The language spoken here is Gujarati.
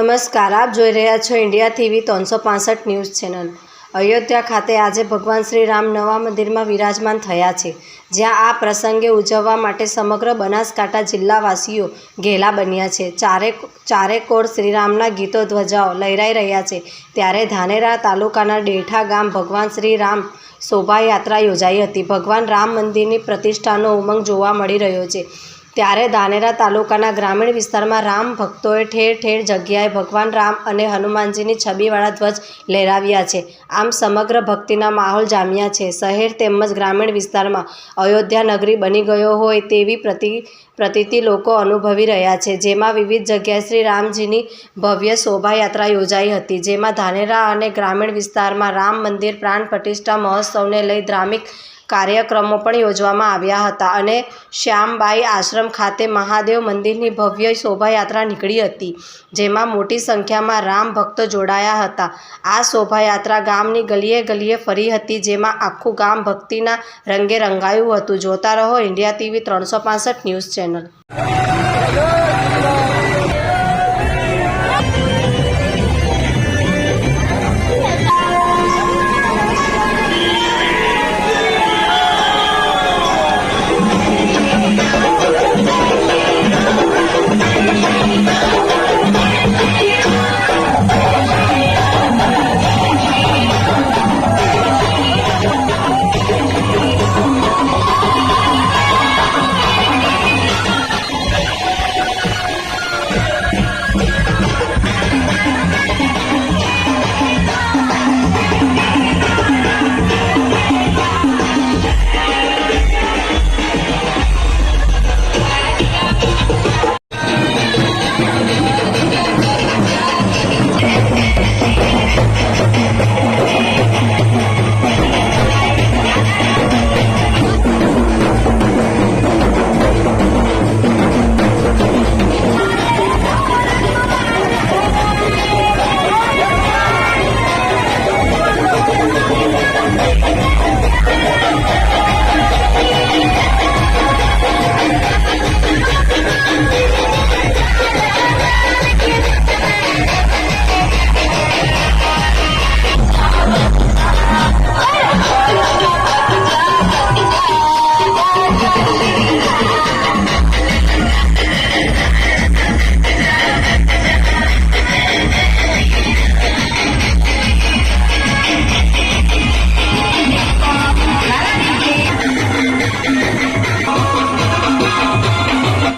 નમસ્કાર, આપ જોઈ રહ્યા છો ઇન્ડિયા ટીવી ત્રણસો પાસઠ ન્યૂઝ ચેનલ. અયોધ્યા ખાતે આજે ભગવાન શ્રી રામ નવા મંદિરમાં વિરાજમાન થયા છે, જ્યાં આ પ્રસંગે ઉજવવા માટે સમગ્ર બનાસકાંઠા જિલ્લાવાસીઓ ઘેલા બન્યા છે. ચારે ચારેકોર શ્રીરામના ગીતો ધ્વજાઓ લહેરાઈ રહ્યા છે, ત્યારે ધાનેરા તાલુકાના ડેઠા ગામ ભગવાન શ્રી રામ શોભાયાત્રા યોજાઈ હતી. ભગવાન રામ મંદિરની પ્રતિષ્ઠાનો ઉમંગ જોવા મળી રહ્યો છે. ત્યારે ધાનેરા તાલુકાના ગ્રામીણ વિસ્તારમાં રામ ભક્તોએ ઠેર ઠેર જગ્યાએ ભગવાન રામ અને હનુમાનજીની છબીવાળા ધ્વજ લહેરાવ્યા છે. આમ સમગ્ર ભક્તિના માહોલ જામ્યા છે. શહેર તેમજ ગ્રામીણ વિસ્તારમાં અયોધ્યા નગરી બની ગયો હોય તેવી પ્રતિ, પ્રતિતિ લોકો અનુભવી રહ્યા છે. જેમાં વિવિધ જગ્યાએ શ્રી રામજીની ભવ્ય શોભાયાત્રા યોજાઈ હતી. જેમાં ધાનેરા અને ગ્રામીણ વિસ્તારમાં રામ મંદિર પ્રાણ પ્રતિષ્ઠા મહોત્સવને લઈ ધાર્મિક કાર્યક્રમો પણ યોજવામાં આવ્યા હતા અને શ્યામબાઈ આશ્રમ ખાતે મહાદેવ મંદિરની ભવ્ય શોભાયાત્રા નીકળી હતી, જેમાં મોટી સંખ્યામાં રામ ભક્તો જોડાયા હતા. આ શોભાયાત્રા ગામની ગલીએ ગલીએ ફરી હતી, જેમાં આખું ગામ ભક્તિના રંગે રંગાયું હતું. જોતા રહો ઇન્ડિયા ટીવી ત્રણસો ન્યૂઝ ચેનલ.